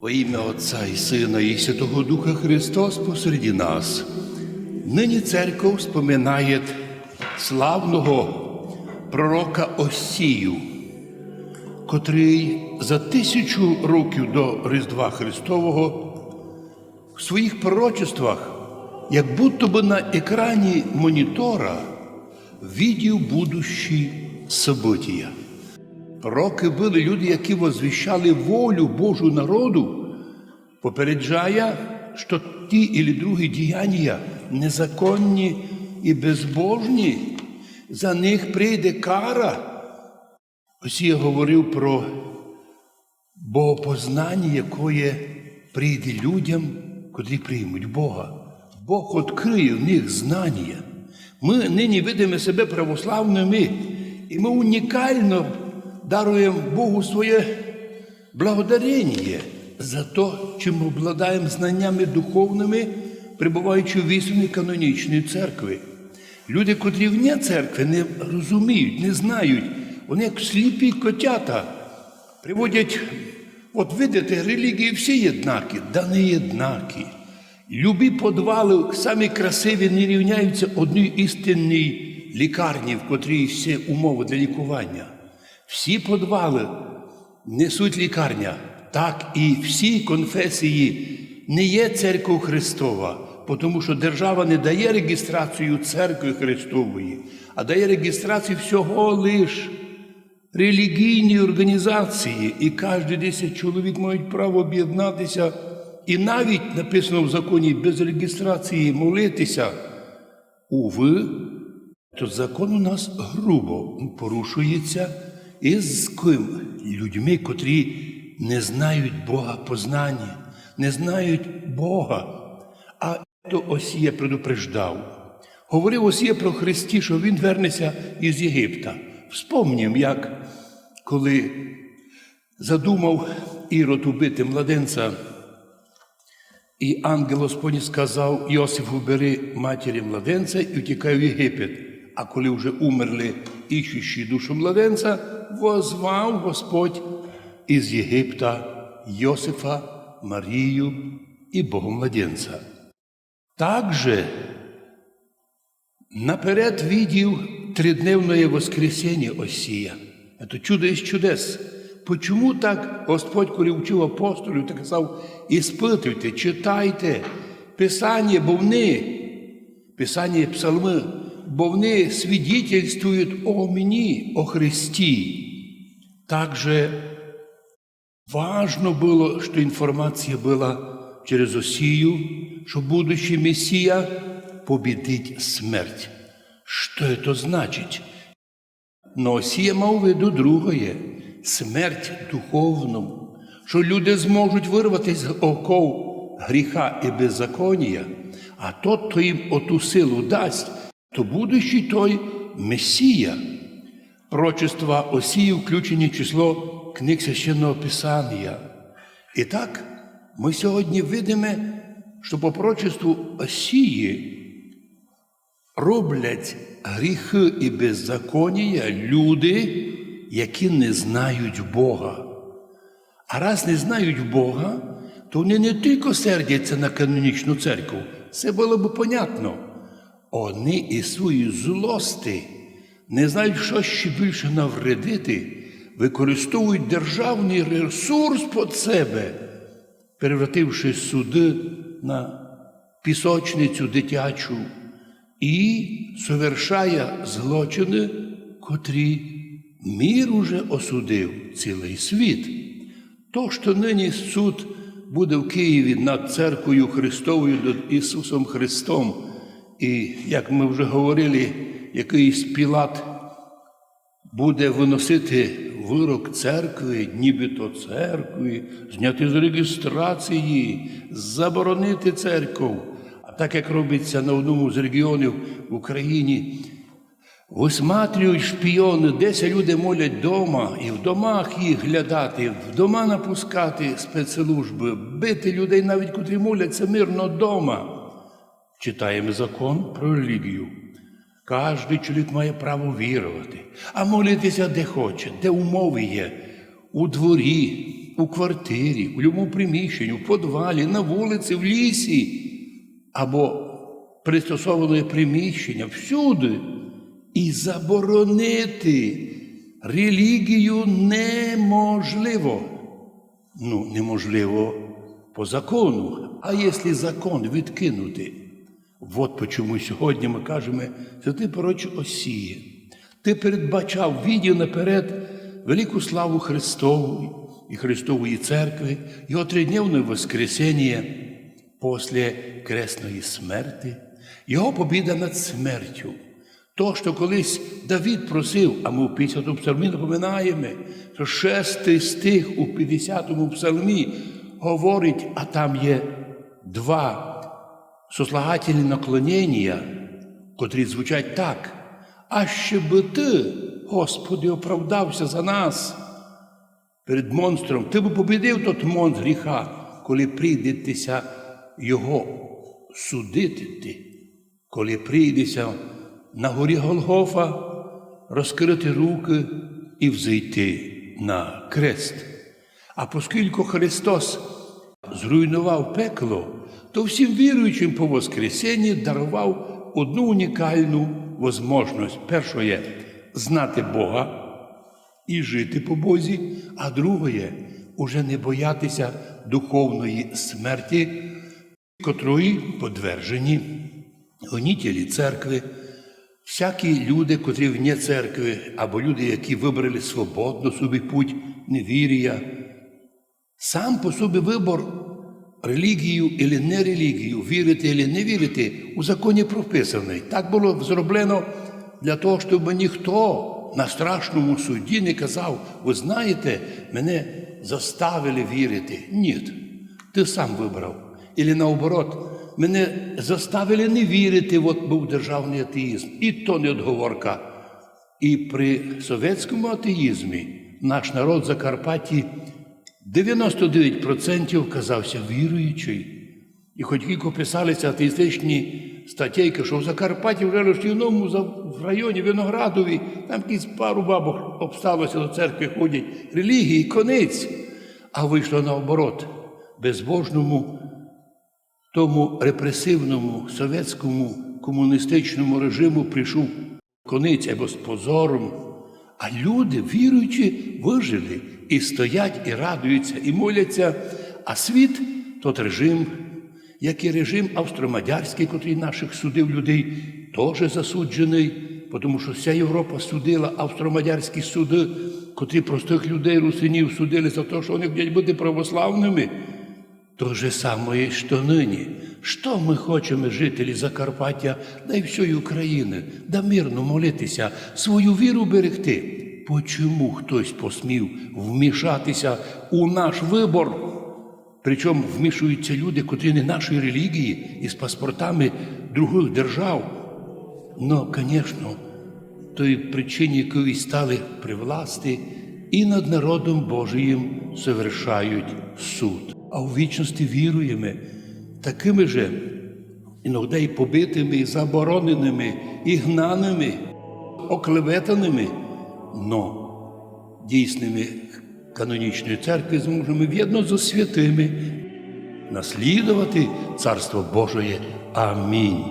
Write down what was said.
Во ім'я Отця і Сина, і Святого Духа Христос посереді нас. Нині церква споминає славного пророка Осію, котрий за тисячу років до Різдва Христового в своїх пророчествах, як будто би на екрані монітора, видів будущі события. Пророки були люди, які возвіщали волю Божу народу, попереджая, що ті і другі діяння незаконні і безбожні, за них прийде кара. Ось я говорив про богопознання, якое прийде людям, котрі приймуть Бога. Бог відкриє в них знання. Ми нині видимо себе православними, і ми унікально даруємо Богу своє благодарення за те, чим обладаємо знаннями духовними, прибуваючи в істині канонічної церкви. Люди, котрі вне церкви, не розуміють, не знають, вони як сліпі котята приводять, от видите, релігії всі єднакі, да не єднакі. Любі подвали, самі красиві, не рівняються одній істинній лікарні, в котрій всі умови для лікування. Всі подвали несуть лікарня, так і всі конфесії не є церква Христова, тому що держава не дає реєстрацію церкви Христової, а дає реєстрацію всього лиш релігійні організації, і кожен 10 чоловік мають право об'єднатися. І навіть написано в законі без реєстрації молитися. Уви, то закон у нас грубо порушується із ким? людьми, котрі не знають Бога познання, не знають Бога. А то Осія предупреждав. Говорив Осія про Христі, що він вернеться із Єгипта. Вспомнім, як коли задумав Ірод убити младенця, і ангел Господній сказав Йосифу, бери матері младенця і втікай в Єгипет. А коли вже умерли іщущі душу младенця, возвав Господь із Єгипта Йосифа, Марію і Богомладенця. Также наперед видів тридневное воскресіння Осія. Це чудо із чудес. Почому так Господь, коли вчив апостолів, так казав, іспитуйте, читайте Писання, бо вони, Писання псалми, бо вони свідетельствують о мені, о Христі. Также важно было, что информация была через Осию, что будущий Мессия победить смерть. Что это значит? Но Осія мав в виду другое смерть духовну, що люди зможуть вирватися з оков гріха і беззаконія, а тот, хто їм оту силу дасть, то будущий той Месія. Прочества Осії включені в число книг священного Писання. І так, ми сьогодні видимо, що по прочеству Осії роблять гріхи і беззаконія люди, які не знають Бога. А раз не знають Бога, то вони не тільки сердяться на канонічну церкву, це було б понятно. Вони із свої злости не знають, що ще більше навредити, використовують державний ресурс під себе, перевративши суди на пісочницю дитячу і совершає злочини, котрі мір уже осудив цілий світ. То, що нині суд буде в Києві над церквою Христовою Ісусом Христом, і, як ми вже говорили, якийсь Пілат буде виносити вирок церкви, нібито церкви, зняти з реєстрації, заборонити церкву. А так як робиться на одному з регіонів в Україні, висматрюють шпіони, десь люди молять вдома, і в домах їх глядати, в дома напускати спецслужби, бити людей, навіть котрі моляться мирно вдома. Читаємо закон про релігію. Кожний чоловік має право вірувати, а молитися де хоче, де умови є, у дворі, у квартирі, у будь-якому приміщенні, в подвалі, на вулиці, в лісі або пристосоване приміщення всюди і заборонити релігію неможливо. Ну, неможливо по закону. А якщо закон відкинути, от чому сьогодні ми кажемо, що ти пророче Осія. Ти передбачав, відів наперед велику славу Христову і Христової церкви, його тридневне Воскресення після кресної смерти, його побіда над смертю. То, що колись Давід просив, а ми в 50-му псалмі напоминаємо, що шестий стих у 50-му псалмі говорить, а там є два сослагательні наклонення, котрі звучать так. А щоб ти, Господи, оправдався за нас перед монстром, ти б побідив тот монстр гріха, коли прийдетеся його судити ти, коли прийдеться на горі Голгофа розкрити руки і взойти на крест. А оскільки Христос зруйнував пекло, то всім віруючим по Воскресенні дарував одну унікальну можливість. Перше знати Бога і жити по Бозі, а друге уже не боятися духовної смерті, котрої подвержені гонітелі церкви, всякі люди, котрі вне церкви, або люди, які вибрали свободно собі путь невір'я, сам по собі вибор релігію і не релігію, вірити або не вірити, у законі прописаний. Так було зроблено для того, щоб ніхто на страшному суді не казав, ви знаєте, мене заставили вірити. Ні, ти сам вибрав. Ілі наоборот, мене заставили не вірити, от був державний атеїзм. І то не отговорка. І при совєтському атеїзмі наш народ Закарпатті 99% казався віруючий. І хоч кілько писалися атеїстичні статейки, що в Закарпатті вже розчівному в районі Виноградові, там якісь пару бабок обсталося до церкви ходять, релігії, конець. А вийшло наоборот, безбожному, тому репресивному совєтському комуністичному режиму прийшов конець або з позором. А люди, віруючи, вижили і стоять, і радуються, і моляться. А світ тот режим, як і режим австромадярський, котрий наших судив людей, теж засуджений, тому що вся Європа судила австромадярські суди, котрі простих людей, русинів судили за те, що вони хочуть бути православними. То же самое, что ныне. Що ми хочемо, жителі Закарпаття, да й всієї України, да мирно молитися, свою віру берегти. Почому хтось посмів вмішатися у наш вибор? Причому вмішуються люди, котрі не нашої релігії і з паспортами других держав. Ну, звісно, тої причині, якої стали при власти, і над народом Божиїм совершають суд. А у вічності віруємо такими же, іноді і побитими, і забороненими, і гнаними, оклеветаними, но дійсними канонічної церкви зможемо в'єдно зі святими наслідувати Царство Божоє. Амінь.